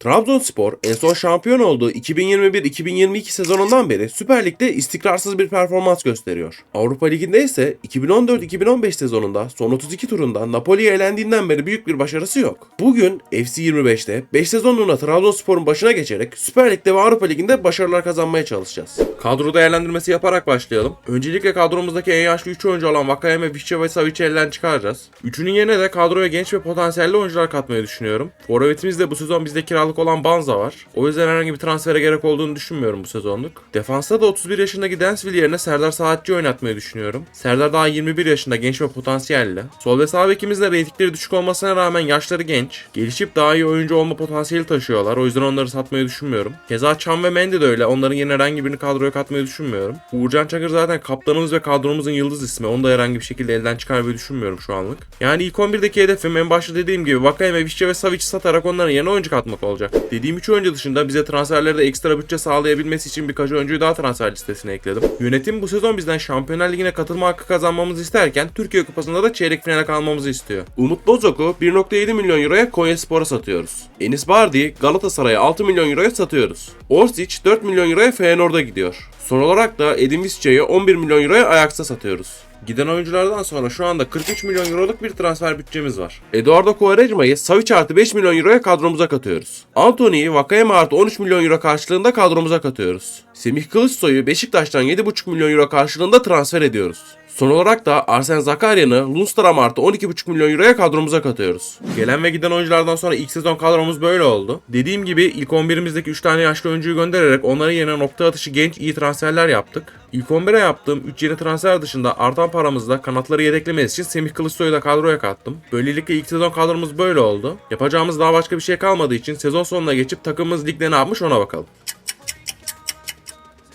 Trabzonspor en son şampiyon olduğu 2021-2022 sezonundan beri Süper Lig'de istikrarsız bir performans gösteriyor. Avrupa Ligi'nde ise 2014-2015 sezonunda son 32 turunda Napoli'ye elendiğinden beri büyük bir başarısı yok. Bugün FC 25'te 5 sezonluğuna Trabzonspor'un başına geçerek Süper Lig'de ve Avrupa Ligi'nde başarılar kazanmaya çalışacağız. Kadro değerlendirmesi yaparak başlayalım. Öncelikle kadromuzdaki en yaşlı 3 oyuncu olan Vakayeme, Vişçe ve Savic'i elden çıkaracağız. Üçünün yerine de kadroya genç ve potansiyelli oyuncular katmayı düşünüyorum. Forvetimizde bu sezon bizde kiralık olan Banza var. O yüzden herhangi bir transfere gerek olduğunu düşünmüyorum bu sezonluk. Defansta da 31 yaşındaki Densville yerine Serdar Saatçi oynatmayı düşünüyorum. Serdar daha 21 yaşında genç ve potansiyelli. Sol ve sağ bekimizde reytingleri düşük olmasına rağmen yaşları genç. Gelişip daha iyi oyuncu olma potansiyeli taşıyorlar. O yüzden onları satmayı düşünmüyorum. Keza Çam ve Mendy de öyle. Onların yerine herhangi birini kadroya katmayı düşünmüyorum. Uğurcan Çakır zaten kaptanımız ve kadromuzun yıldız ismi. Onu da herhangi bir şekilde elden çıkarmayı düşünmüyorum şu anlık. Yani ilk 11'deki hedefim en başta dediğim gibi Vakayeme, Vişçe ve Savic'i satarak onların yerine oyuncu katmak olacak. Dediğim 3 oyuncu dışında bize transferlerde ekstra bütçe sağlayabilmesi için birkaç oyuncuyu daha transfer listesine ekledim. Yönetim bu sezon bizden Şampiyonlar Ligi'ne katılma hakkı kazanmamızı isterken Türkiye Kupası'nda da çeyrek finale kalmamızı istiyor. Umut Bozok'u 1.7 milyon euroya Konyaspor'a satıyoruz. Enis Bardi'yi Galatasaray'a 6 milyon euroya satıyoruz. Orsic 4 milyon euroya Feyenoord'a gidiyor. Son olarak da Edin Visca'yı 11 milyon euroya Ajax'a satıyoruz. Giden oyunculardan sonra şu anda 43 milyon euroluk bir transfer bütçemiz var. Eduardo Quaresma'yı Savic artı 5 milyon euroya kadromuza katıyoruz. Anthony'yi Vakayeme artı 13 milyon euro karşılığında kadromuza katıyoruz. Semih Kılıçsoy'u Beşiktaş'tan 7,5 milyon euro karşılığında transfer ediyoruz. Son olarak da Arsen Zakarya'nı Lundstram artı 12,5 milyon euroya kadromuza katıyoruz. Gelen ve giden oyunculardan sonra ilk sezon kadromuz böyle oldu. Dediğim gibi ilk 11'imizdeki 3 tane yaşlı oyuncuyu göndererek onların yerine nokta atışı genç iyi transferler yaptık. İlk 11'e yaptığım 3 yeni transfer dışında artan paramızla kanatları yedeklemesi için Semih Kılıçsoy'u da kadroya kattım. Böylelikle ilk sezon kadromuz böyle oldu. Yapacağımız daha başka bir şey kalmadığı için sezon sonuna geçip takımımız ligde ne yapmış ona bakalım.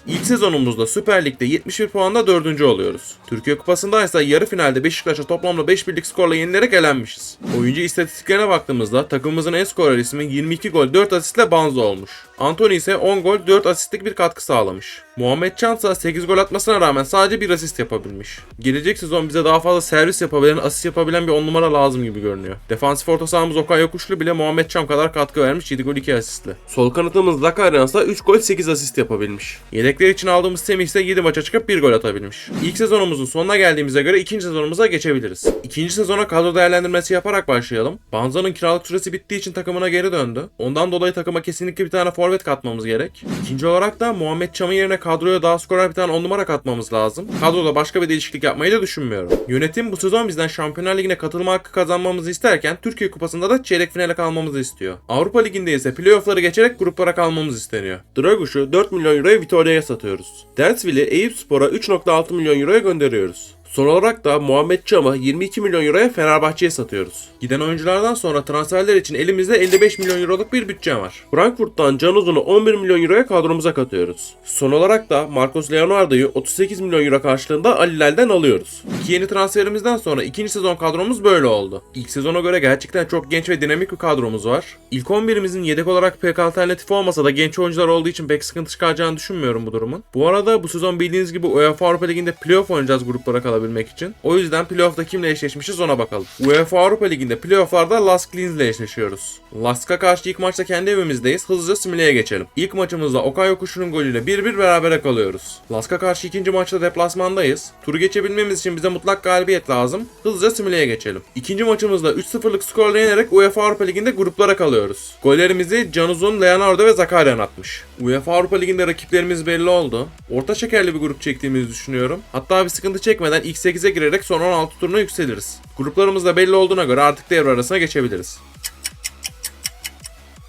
İlk sezonumuzda Süper Lig'de 71 puanla 4. oluyoruz. Türkiye Kupası'nda ise yarı finalde Beşiktaş'a toplamda 5 birlik skorla yenilerek elenmişiz. Oyuncu istatistiklerine baktığımızda takımımızın en skorer ismi 22 gol 4 asistle Banzo olmuş. Anthony ise 10 gol 4 asistlik bir katkı sağlamış. Muhammed Can ise 8 gol atmasına rağmen sadece bir asist yapabilmiş. Gelecek sezon bize daha fazla servis yapabilen, asist yapabilen bir 10 numara lazım gibi görünüyor. Defansif orta sahamız Okay Yokuşlu bile Muhammed Can kadar katkı vermiş 7 gol 2 asistle. Sol kanatımız Zakarian ise 3 gol 8 asist yapabilmiş. Yedekler için aldığımız Semih ise 7 maça çıkıp 1 gol atabilmiş. İlk sezonumuzun sonuna geldiğimize göre ikinci sezonumuza geçebiliriz. İkinci sezona kadro değerlendirmesi yaparak başlayalım. Banza'nın kiralık süresi bittiği için takımına geri döndü. Ondan dolayı takıma kesinlikle bir tane forvet katmamız gerek. İkinci olarak da Muhammed Çam'ın yerine kadroya daha skorer bir tane 10 numara katmamız lazım. Kadroda başka bir değişiklik yapmayı da düşünmüyorum. Yönetim bu sezon bizden Şampiyonlar Ligi'ne katılma hakkı kazanmamızı isterken Türkiye Kupası'nda da çeyrek finale kalmamızı istiyor. Avrupa Ligi'nde ise playoff'ları geçerek gruplara kalmamız isteniyor. Draguş'u 4 milyon euroya Vitoria'ya satıyoruz. Densville'i Eyüp Spor'a 3.6 milyon euroya gönderiyoruz. Son olarak da Muhammed Cam'ı 22 milyon euroya Fenerbahçe'ye satıyoruz. Giden oyunculardan sonra transferler için elimizde 55 milyon euroluk bir bütçe var. Frankfurt'tan Can Uzun'u 11 milyon euroya kadromuza katıyoruz. Son olarak da Marcos Leonardo'yu 38 milyon euro karşılığında Alilal'den alıyoruz. İki yeni transferimizden sonra ikinci sezon kadromuz böyle oldu. İlk sezona göre gerçekten çok genç ve dinamik bir kadromuz var. İlk 11'imizin yedek olarak pek alternatif olmasa da genç oyuncular olduğu için pek sıkıntı çıkaracağını düşünmüyorum bu durumun. Bu arada bu sezon bildiğiniz gibi UEFA Avrupa Ligi'nde playoff oynayacağız gruplara kalabilmek için. O yüzden playoff'ta kimle eşleşmişiz ona bakalım. UEFA Avrupa Ligi'nde playoff'larda Lask Linz ile eşleşiyoruz. Lask'a karşı ilk maçta kendi evimizdeyiz. Hızlıca simüleye geçelim. İlk maçımızda Okay Yokuşu'nun golüyle 1-1 berabere kalıyoruz. Lask'a karşı ikinci maçta deplasmandayız. Turu geçebilmemiz için bize mutlak galibiyet lazım. Hızlıca simüleye geçelim. İkinci maçımızda 3-0'lık skorla yenerek UEFA Avrupa Ligi'nde gruplara kalıyoruz. Gollerimizi Can Uzun, Leonardo ve Zakarian atmış. UEFA Avrupa Ligi'nde rakiplerimiz belli oldu. Orta şekerli bir grup çektiğimizi düşünüyorum. Hatta bir sıkıntı çekmeden ilk 8'e girerek son 16 turuna yükseliriz. Gruplarımız da belli olduğuna göre artık devre arasına geçebiliriz.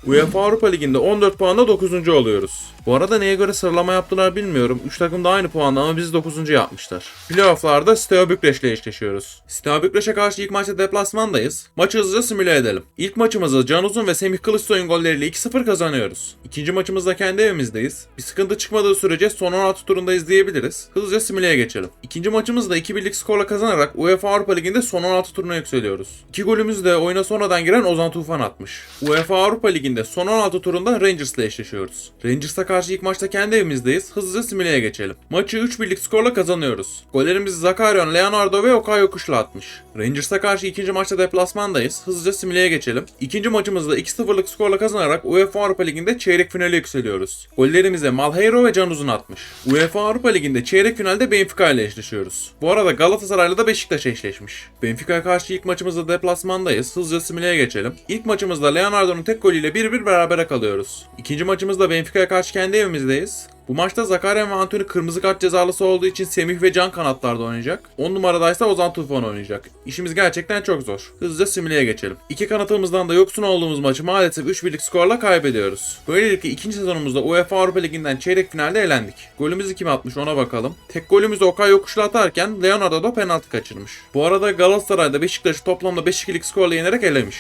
UEFA Avrupa Ligi'nde 14 puanla 9. oluyoruz. Bu arada neye göre sıralama yaptılar bilmiyorum. 3 takım da aynı puanda ama biz 9. yapmışlar. Playoff'larda Steaua Bükreş'le eşleşiyoruz. Steaua Bükreş'e karşı ilk maçta deplasmandayız. Maçı hızlıca simüle edelim. İlk maçımızı Can Uzun ve Semih Kılıçsoy'un golleriyle 2-0 kazanıyoruz. İkinci maçımızda kendi evimizdeyiz. Bir sıkıntı çıkmadığı sürece son 16 turunda izleyebiliriz. Hızlıca simüleye geçelim. İkinci maçımızda 2-1'lik skorla kazanarak UEFA Avrupa Ligi'nde son 16 turuna yükseliyoruz. İki golümüzü de oyuna sonradan giren Ozan Tufan atmış. UEFA Avrupa Ligi'nde Ligi'nde son 16 turunda Rangers'la eşleşiyoruz. Rangers'a karşı ilk maçta kendi evimizdeyiz. Hızlıca simüleye geçelim. Maçı 3 birlik skorla kazanıyoruz. Gollerimizi Zakarion, Leonardo ve Okay Yokuşlu atmış. Rangers'a karşı ikinci maçta deplasmandayız. Hızlıca simüleye geçelim. İkinci maçımızda 2-0'lık skorla kazanarak UEFA Avrupa Ligi'nde çeyrek finale yükseliyoruz. Gollerimize Malheiro ve Can Uzun atmış. UEFA Avrupa Ligi'nde çeyrek finalde Benfica ile eşleşiyoruz. Bu arada Galatasaray'la da Beşiktaş eşleşmiş. Benfica'ya karşı ilk maçımızda deplasmandayız. Hızlıca simüleye geçelim. İlk maçımızda Leonardo'nun tek golüyle 1-1 berabere kalıyoruz. İkinci maçımızda Benfica'ya karşı kendi evimizdeyiz. Bu maçta Zakarian ve Antony kırmızı kart cezalısı olduğu için Semih ve Can kanatlarda oynayacak. 10 numaradaysa Ozan Tufan oynayacak. İşimiz gerçekten çok zor. Hızlıca simüleye geçelim. İki kanatımızdan da yoksun olduğumuz maçı maalesef 3 birlik skorla kaybediyoruz. Böylelikle ikinci sezonumuzda UEFA Avrupa Ligi'nden çeyrek finalde elendik. Golümüzü kim atmış ona bakalım. Tek golümüzü Okay Yokuşlu atarken Leonardo da penaltı kaçırmış. Bu arada Galatasaray'da Beşiktaş'ı toplamda 5-2'lik skorla yenerek elemiş.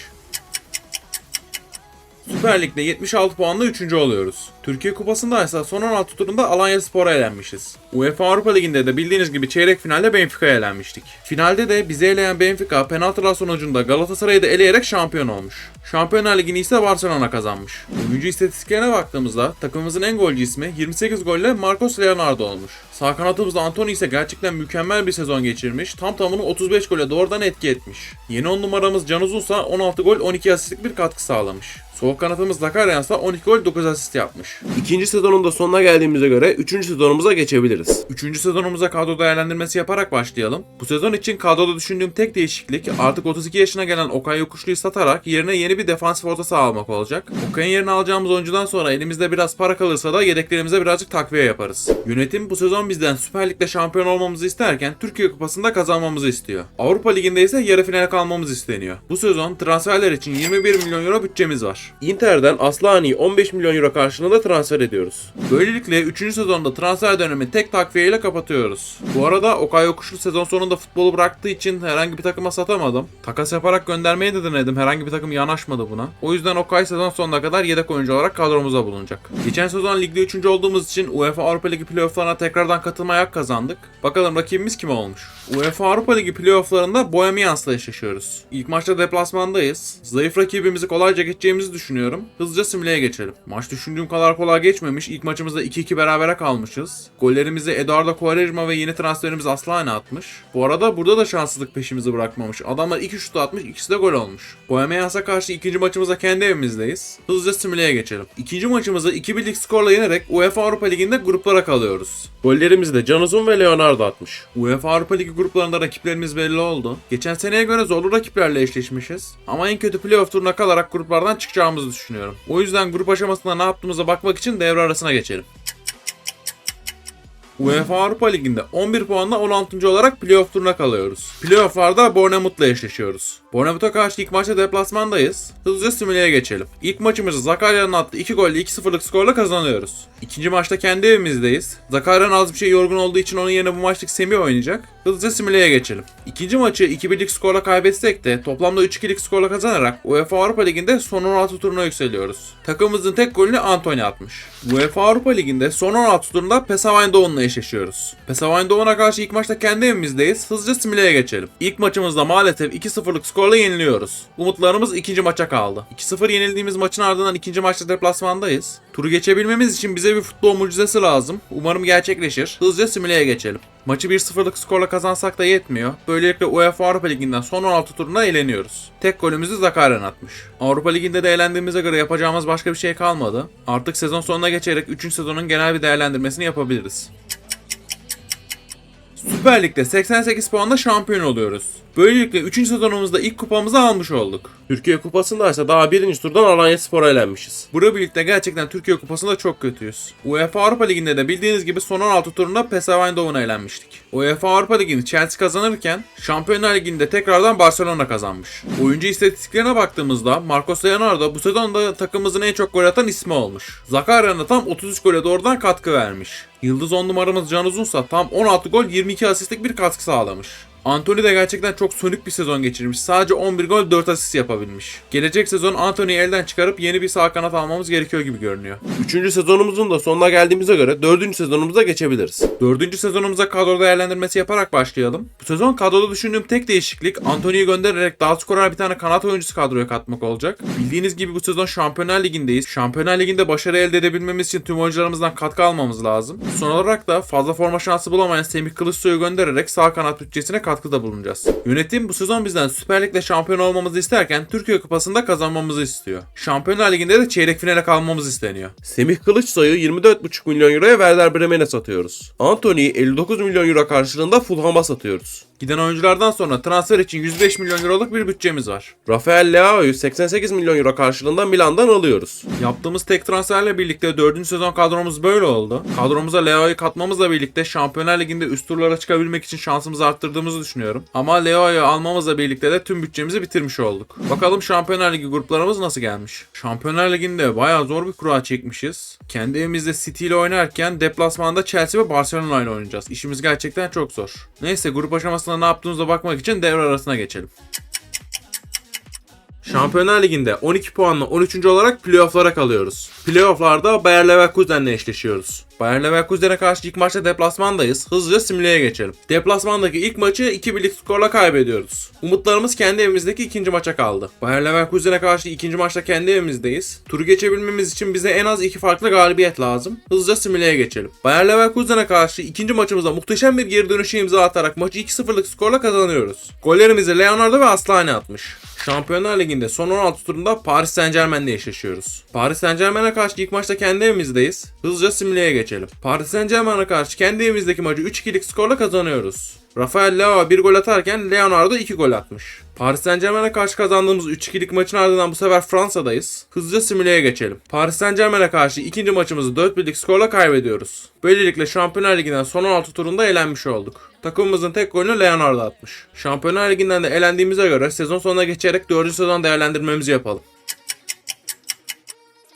Süper Lig'de 76 puanla 3. oluyoruz. Türkiye Kupası'nda ise son 16 turunda Alanya Spor'a elenmişiz. UEFA Avrupa Ligi'nde de bildiğiniz gibi çeyrek finalde Benfica'ya elenmiştik. Finalde de bizi eleyen Benfica penaltılar sonucunda Galatasaray'ı da eleyerek şampiyon olmuş. Şampiyonlar Ligi'ni ise Barcelona kazanmış. Oyuncu istatistiklerine baktığımızda takımımızın en golcü ismi 28 golle Marcos Leonardo olmuş. Sağ kanatımızda Antony ise gerçekten mükemmel bir sezon geçirmiş. Tam tamına 35 gole doğrudan etki etmiş. Yeni 10 numaramız Can Uzun ise 16 gol 12 asistlik bir katkı sağlamış. Sol kanatımız Zakarian ise 12 gol 9 asist yapmış. İkinci sezonun da sonuna geldiğimize göre üçüncü sezonumuza geçebiliriz. Üçüncü sezonumuza kadro değerlendirmesi yaparak başlayalım. Bu sezon için kadroda düşündüğüm tek değişiklik artık 32 yaşına gelen Okay Yokuşlu'yu satarak yerine yeni bir defansif orta saha almak olacak. Okay'ın yerine alacağımız oyuncudan sonra elimizde biraz para kalırsa da yedeklerimize birazcık takviye yaparız. Yönetim bu sezon bizden Süper Lig'de şampiyon olmamızı isterken Türkiye Kupası'nda kazanmamızı istiyor. Avrupa Ligi'nde ise yarı finale kalmamız isteniyor. Bu sezon transferler için 21 milyon euro bütçemiz var. Inter'den Aslani'yi 15 milyon euro karşılığında transfer ediyoruz. Böylelikle 3. sezonda transfer dönemi tek takviyeyle kapatıyoruz. Bu arada Okay Yokuşlu sezon sonunda futbolu bıraktığı için herhangi bir takıma satamadım. Takas yaparak göndermeyi de denedim. Herhangi bir takım yanaşmadı buna. O yüzden Okay sezon sonuna kadar yedek oyuncu olarak kadromuzda bulunacak. Geçen sezon ligde 3. olduğumuz için UEFA Avrupa Ligi playofflarına tekrardan katılmaya hak kazandık. Bakalım rakibimiz kim olmuş? UEFA Avrupa Ligi playofflarında Bohemians'la eşleşiyoruz. İlk maçta deplasmandayız. Zayıf rakibimizi kolayca geçeceğimizi düşünüyorum. Hızlıca simüleye geçelim. Maç düşündüğüm kadar kolay geçmemiş. İlk maçımızda 2-2 berabere kalmışız. Gollerimizi Eduardo Quaresma ve yeni transferimiz Aslane atmış. Bu arada burada da şanssızlık peşimizi bırakmamış. Adamlar 2 şut atmış, ikisi de gol olmuş. Bohemians'a karşı ikinci maçımızda kendi evimizdeyiz. Hızlıca simüleye geçelim. İkinci maçımızı 2-1'lik skorla yenerek UEFA Avrupa Ligi'nde gruplara kalıyoruz. Gollerimizi de Can Uzun ve Leonardo atmış. UEFA Avrupa Ligi gruplarında rakiplerimiz belli oldu. Geçen seneye göre zorlu rakiplerle eşleşmişiz. Ama en kötü playoff turuna kalarak gruplardan çıkacağımızı düşünüyorum. O yüzden grup aşamasında ne yaptığımıza bakmak için devre arasına geçelim. UEFA Avrupa Ligi'nde 11 puanla 16. olarak playoff turuna kalıyoruz. Playoff'larda Bournemouth'la eşleşiyoruz. Bournemouth'a karşı ilk maçta deplasmandayız. Hızlıca simüleye geçelim. İlk maçımızı Zakaria'nın attığı 2 golle 2-0'lık skorla kazanıyoruz. İkinci maçta kendi evimizdeyiz. Zakaria'nın az bir şey yorgun olduğu için onun yerine bu maçlık Semih oynayacak. Hızlıca simüleye geçelim. İkinci maçı 2-1'lik skorla kaybetsek de toplamda 3-2'lik skorla kazanarak UEFA Avrupa Ligi'nde son 16 turuna yükseliyoruz. Takımımızın tek golünü Antony atmış. UEFA Avrupa Ligi'nde son 16 turunda PSV Eindhoven'la eşleşiyoruz. PSV Eindhoven'a karşı ilk maçta kendi evimizdeyiz. Hızlıca simüleye geçelim. İlk maçımızda maalesef 2-0'lık skorla yeniliyoruz. Umutlarımız ikinci maça kaldı. 2-0 yenildiğimiz maçın ardından ikinci maçta deplasmandayız. Turu geçebilmemiz için bize bir futbol mucizesi lazım. Umarım gerçekleşir. Hızlıca simüleye geçelim. Maçı 1-0'lık skorla kazansak da yetmiyor. Böylelikle UEFA Avrupa Ligi'nden son 16 turuna eğleniyoruz. Tek golümüzü Zakarian atmış. Avrupa Ligi'nde de eğlendiğimize göre yapacağımız başka bir şey kalmadı. Artık sezon sonuna geçerek 3. sezonun genel bir değerlendirmesini yapabiliriz. Süper Lig'de 88 puanla şampiyon oluyoruz. Böylelikle 3. sezonumuzda ilk kupamızı almış olduk. Türkiye Kupası'nda ise daha birinci turdan Alanya Spor'a elenmişiz. Bura birlikte gerçekten Türkiye Kupası'nda çok kötüyüz. UEFA Avrupa Ligi'nde de bildiğiniz gibi son 16 turunda PSV Eindhoven'a elenmiştik. UEFA Avrupa Ligi'ni Chelsea kazanırken Şampiyonlar Ligi'nde tekrardan Barcelona kazanmış. Oyuncu istatistiklerine baktığımızda Marcos Leonardo bu sezonda takımımızın en çok gol atan ismi olmuş. Zakarian da tam 33 gole doğrudan katkı vermiş. Yıldız 10 numaramız Can Uzunsa tam 16 gol 22 asistlik bir katkı sağlamış. Anthony de gerçekten çok sönük bir sezon geçirmiş. Sadece 11 gol 4 asist yapabilmiş. Gelecek sezon Anthony'yi elden çıkarıp yeni bir sağ kanat almamız gerekiyor gibi görünüyor. Üçüncü sezonumuzun da sonuna geldiğimize göre dördüncü sezonumuza geçebiliriz. Dördüncü sezonumuza kadro değerlendirmesi yaparak başlayalım. Bu sezon kadroda düşündüğüm tek değişiklik Anthony'yi göndererek daha skorer bir tane kanat oyuncusu kadroya katmak olacak. Bildiğiniz gibi bu sezon Şampiyonlar Ligi'ndeyiz. Şampiyonlar Ligi'nde başarı elde edebilmemiz için tüm oyuncularımızdan katkı almamız lazım. Son olarak da fazla forma şansı bulamayan Semih Kılıçsoy'u göndererek sağ kanat bütçesine katkıda bulunacağız. Yönetim bu sezon bizden Süper Lig'de şampiyon olmamızı isterken Türkiye Kupası'nda kazanmamızı istiyor. Şampiyonlar Ligi'nde de çeyrek finale kalmamız isteniyor. Semih Kılıçsoy'u 24,5 milyon euroya Werder Bremen'e satıyoruz. Anthony'yi 59 milyon euro karşılığında Fulham'a satıyoruz. Giden oyunculardan sonra transfer için 105 milyon euroluk bir bütçemiz var. Rafael Leao'yu 88 milyon euro karşılığında Milan'dan alıyoruz. Yaptığımız tek transferle birlikte 4. sezon kadromuz böyle oldu. Kadromuza Leo'yu katmamızla birlikte Şampiyonlar Ligi'nde üst turlara çıkabilmek için şansımızı arttırdığımızı düşünüyorum. Ama Leo'yu almamızla birlikte de tüm bütçemizi bitirmiş olduk. Bakalım Şampiyonlar Ligi gruplarımız nasıl gelmiş? Şampiyonlar Ligi'nde bayağı zor bir kura çekmişiz. Kendi evimizde City ile oynarken deplasmanda Chelsea ve Barcelona ile oynayacağız. İşimiz gerçekten çok zor. Neyse grup aşamasında ne yaptığımıza bakmak için devre arasına geçelim. Şampiyonlar Ligi'nde 12 puanla 13. olarak playoff'lara kalıyoruz. Playoff'larda Bayer Leverkusen'le eşleşiyoruz. Bayer Leverkusen'e karşı ilk maçta deplasmandayız. Hızlıca simüleye geçelim. Deplasmandaki ilk maçı 2-1'lik skorla kaybediyoruz. Umutlarımız kendi evimizdeki ikinci maça kaldı. Bayer Leverkusen'e karşı ikinci maçta kendi evimizdeyiz. Turu geçebilmemiz için bize en az iki farklı galibiyet lazım. Hızlıca simüleye geçelim. Bayer Leverkusen'e karşı ikinci maçımızda muhteşem bir geri dönüşe imza atarak maçı 2-0'lık skorla kazanıyoruz. Gollerimizi Leonardo ve Aslani atmış. Şampiyonlar Ligi'nde son 16 turunda Paris Saint Germain'le eşleşiyoruz. Paris Saint Germain'e karşı ilk maçta kendi evimizdeyiz. Hızlıca simüleye geçelim. Paris Saint Germain'e karşı kendi evimizdeki maçı 3-2'lik skorla kazanıyoruz. Rafael Leao bir gol atarken Leonardo 2 gol atmış. Paris Saint Germain'e karşı kazandığımız 3-2'lik maçın ardından bu sefer Fransa'dayız. Hızlıca simüleye geçelim. Paris Saint Germain'e karşı ikinci maçımızı 4-1'lik skorla kaybediyoruz. Böylelikle Şampiyonlar Ligi'nden son 16 turunda elenmiş olduk. Takımımızın tek golünü Leonardo atmış. Şampiyonlar Ligi'nden de elendiğimize göre sezon sonuna geçerek 4. sezon değerlendirmemizi yapalım.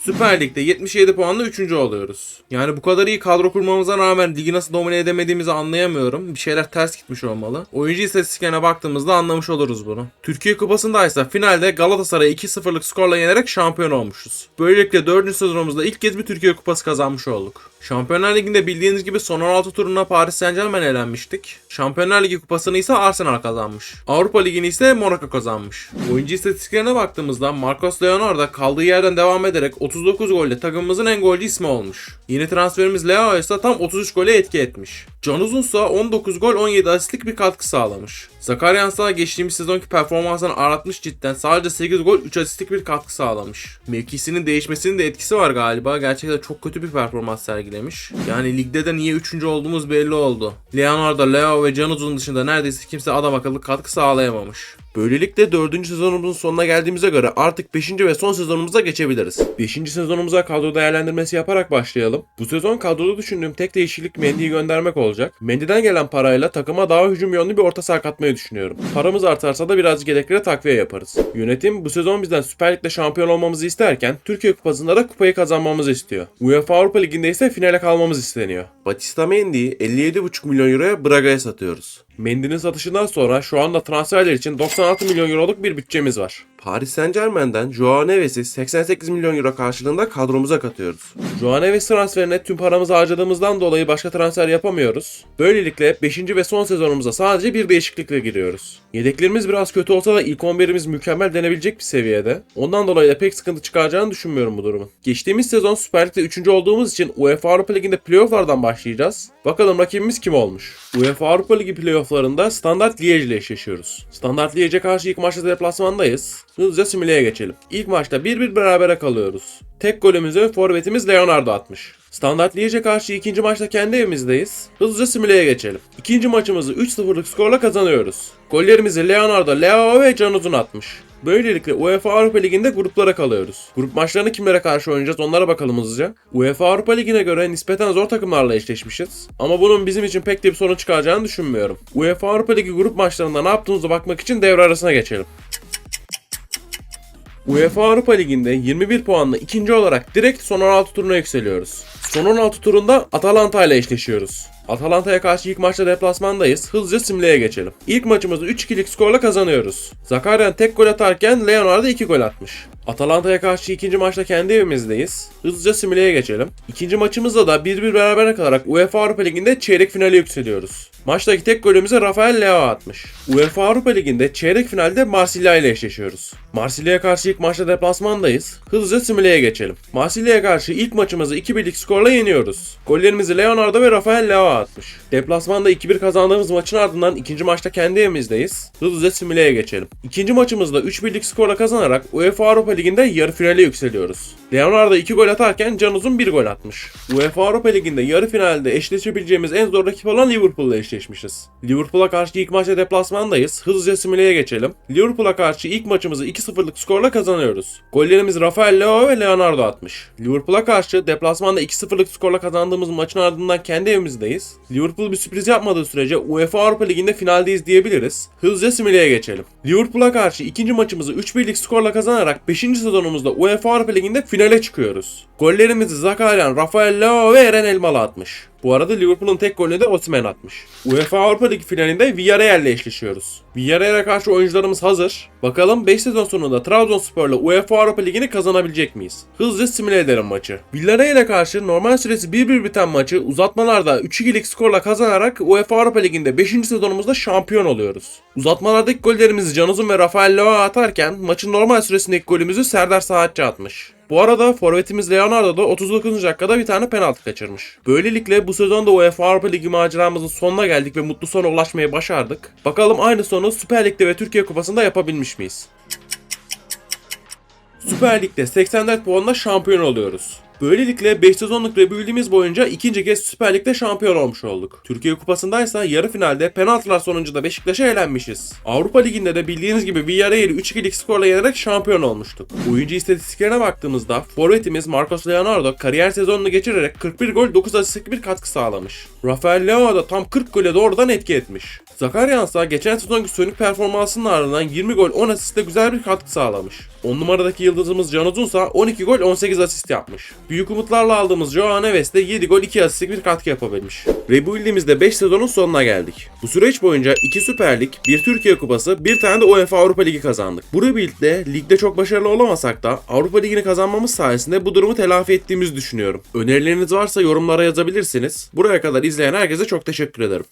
Süper Lig'de 77 puanla 3. oluyoruz. Yani bu kadar iyi kadro kurmamıza rağmen ligi nasıl domine edemediğimizi anlayamıyorum. Bir şeyler ters gitmiş olmalı. Oyuncu istatistiklerine baktığımızda anlamış oluruz bunu. Türkiye Kupası'nda ise finalde Galatasaray'ı 2-0'lık skorla yenerek şampiyon olmuşuz. Böylelikle 4. sezonumuzda ilk kez bir Türkiye Kupası kazanmış olduk. Şampiyonlar Ligi'nde bildiğiniz gibi son 16 turuna Paris Saint Germain elenmiştik. Şampiyonlar Ligi kupasını ise Arsenal kazanmış. Avrupa Ligi'ni ise Monaco kazanmış. Oyuncu istatistiklerine baktığımızda Marcos Leonardo kaldığı yerden devam ederek 39 golle takımımızın en golcü ismi olmuş. Yeni transferimiz Leo ise tam 33 gole etki etmiş. Can Uzun ise 19 gol 17 asistlik bir katkı sağlamış. Zakaryan ise geçtiğimiz sezonki performansını aratmış cidden sadece 8 gol 3 asistlik bir katkı sağlamış. Mevkisinin değişmesinin de etkisi var galiba. Gerçekten çok kötü bir performans sergilemiş. Yani ligde de niye 3. olduğumuz belli oldu. Leonardo, Leo ve Can Uzun dışında neredeyse kimse adam akıllı katkı sağlayamamış. Böylelikle 4. sezonumuzun sonuna geldiğimize göre artık 5. ve son sezonumuza geçebiliriz. 5. sezonumuza kadro değerlendirmesi yaparak başlayalım. Bu sezon kadroda düşündüğüm tek değişiklik Mendy'yi göndermek olacak. Mendy'den gelen parayla takıma daha hücum yönlü bir orta saha katmayı düşünüyorum. Paramız artarsa da birazcık yedeklere takviye yaparız. Yönetim bu sezon bizden Süper Lig'de şampiyon olmamızı isterken Türkiye Kupası'nda da kupayı kazanmamızı istiyor. UEFA Avrupa Ligi'nde ise finale kalmamız isteniyor. Batista Mendy'yi 57,5 milyon euroya Braga'ya satıyoruz. Mendy'nin satışından sonra şu anda transferler için 96 milyon euroluk bir bütçemiz var. Paris Saint Germain'den Joao Neves'i 88 milyon euro karşılığında kadromuza katıyoruz. Joao Neves transferine tüm paramızı harcadığımızdan dolayı başka transfer yapamıyoruz. Böylelikle 5. ve son sezonumuza sadece bir değişiklikle giriyoruz. Yedeklerimiz biraz kötü olsa da ilk 11'imiz mükemmel denebilecek bir seviyede. Ondan dolayı da pek sıkıntı çıkaracağını düşünmüyorum bu durumun. Geçtiğimiz sezon Süper Lig'de 3. olduğumuz için UEFA Avrupa Ligi'nde playofflardan başlayacağız. Bakalım rakibimiz kim olmuş? UEFA Avrupa Ligi playofflarında Standart Liège ile eşleşiyoruz. Standart Liège'e karşı ilk maçta deplasmandayız. Hızlıca simüleye geçelim. İlk maçta 1-1 berabere kalıyoruz. Tek golümüzü forvetimiz Leonardo atmış. Standart Liège'e karşı ikinci maçta kendi evimizdeyiz. Hızlıca simüleye geçelim. İkinci maçımızı 3-0'lık skorla kazanıyoruz. Gollerimizi Leonardo, Leo ve Can Uzun atmış. Böylelikle UEFA Avrupa Ligi'nde gruplara kalıyoruz. Grup maçlarını kimlere karşı oynayacağız onlara bakalım hızlıca. UEFA Avrupa Ligi'ne göre nispeten zor takımlarla eşleşmişiz. Ama bunun bizim için pek de bir sorun çıkaracağını düşünmüyorum. UEFA Avrupa Ligi grup maçlarında ne yaptığımıza bakmak için devre arasına geçelim. UEFA Avrupa Ligi'nde 21 puanla ikinci olarak direkt son 16 turuna yükseliyoruz. Son 16 turunda Atalanta ile eşleşiyoruz. Atalanta'ya karşı ilk maçta deplasmandayız. Hızlıca simleye geçelim. İlk maçımızı 3-2'lik skorla kazanıyoruz. Zakaryan tek gol atarken Leonardo 2 gol atmış. Atalanta'ya karşı ikinci maçta kendi evimizdeyiz. Hızlıca simüleye geçelim. İkinci maçımızda da 1-1 berabere kalarak UEFA Avrupa Ligi'nde çeyrek finale yükseliyoruz. Maçtaki tek golümüzü Rafael Leao atmış. UEFA Avrupa Ligi'nde çeyrek finalde Marsilya ile eşleşiyoruz. Marsilya'ya karşı ilk maçta deplasmandayız. Hızlıca simüleye geçelim. Marsilya'ya karşı ilk maçımızı 2-1'lik skorla yeniyoruz. Gollerimizi Leonardo ve Rafael Leao atmış. Deplasmanda 2-1 kazandığımız maçın ardından ikinci maçta kendi evimizdeyiz. Hızlıca simüleye geçelim. İkinci maçımızda 3-1'lik skorla kazanarak UEFA Avrupa Ligi'nde yarı finale yükseliyoruz. Leonardo 2 gol atarken Can Uzun 1 gol atmış. UEFA Avrupa Ligi'nde yarı finalde eşleşebileceğimiz en zor rakip olan Liverpool'la eşleşmişiz. Liverpool'a karşı ilk maçta deplasmandayız. Hızlıca simüleye geçelim. Liverpool'a karşı ilk maçımızı 2-0'lık skorla kazanıyoruz. Gollerimiz Rafael Leao ve Leonardo atmış. Liverpool'a karşı deplasmanda 2-0'lık skorla kazandığımız maçın ardından kendi evimizdeyiz. Liverpool bir sürpriz yapmadığı sürece UEFA Avrupa Ligi'nde finaldeyiz diyebiliriz. Hızlıca simüleye geçelim. Liverpool'a karşı ikinci maçımızı 3-1'lik skorla kazanarak 5. sezonumuzda UEFA Avrupa Ligi'nde finale çıkıyoruz. Gollerimizi Zakarian, Rafael Leao ve Eren Elmalı atmış. Bu arada Liverpool'un tek golünü de Osimhen atmış. UEFA Avrupa Ligi finalinde Villarreal ile eşleşiyoruz. Villarreal'e karşı oyuncularımız hazır. Bakalım 5 sezon sonunda Trabzonspor'la UEFA Avrupa Ligi'ni kazanabilecek miyiz? Hızlıca simüle edelim maçı. Villarreal'e karşı normal süresi 1-1 biten maçı uzatmalarda 3-2'lik skorla kazanarak UEFA Avrupa Ligi'nde 5. sezonumuzda şampiyon oluyoruz. Uzatmalardaki gollerimizi Canuzun ve Rafael Leao atarken maçın normal süresindeki golümüzü Serdar Saatçı atmış. Bu arada forvetimiz Leonardo da 39. dakikada bir tane penaltı kaçırmış. Böylelikle bu sezonda UEFA Avrupa Ligi maceramızın sonuna geldik ve mutlu sona ulaşmayı başardık. Bakalım aynı sonu Süper Lig'de ve Türkiye Kupası'nda yapabilmiş miyiz? Süper Lig'de 84 puanla şampiyon oluyoruz. Böylelikle 5 sezonluk rebuild'imiz boyunca ikinci kez Süper Lig'de şampiyon olmuş olduk. Türkiye Kupası'ndaysa yarı finalde penaltılar sonucunda Beşiktaş'a elenmişiz. Avrupa Ligi'nde de bildiğiniz gibi Villarreal'i 3-2'lik skorla yenerek şampiyon olmuştuk. Oyuncu istatistiklerine baktığımızda forvetimiz Marcos Leonardo kariyer sezonunu geçirerek 41 gol 9 asistlik bir katkı sağlamış. Rafael Leao da tam 40 gole doğrudan etki etmiş. Zakarian ise geçen sezonki sönük performansının ardından 20 gol 10 asistle güzel bir katkı sağlamış. 10 numaradaki yıldızımız Can Uzun ise 12 gol 18 asist yapmış. Büyük umutlarla aldığımız Joao Neves de 7 gol 2 asistlik bir katkı yapabilmiş. Rebuild'imizde 5 sezonun sonuna geldik. Bu süreç boyunca 2 Süper Lig, 1 Türkiye Kupası, bir tane de UEFA Avrupa Ligi kazandık. Bu rebuild'de ligde çok başarılı olamasak da Avrupa Ligi'ni kazanmamız sayesinde bu durumu telafi ettiğimizi düşünüyorum. Önerileriniz varsa yorumlara yazabilirsiniz. Buraya kadar izleyen herkese çok teşekkür ederim.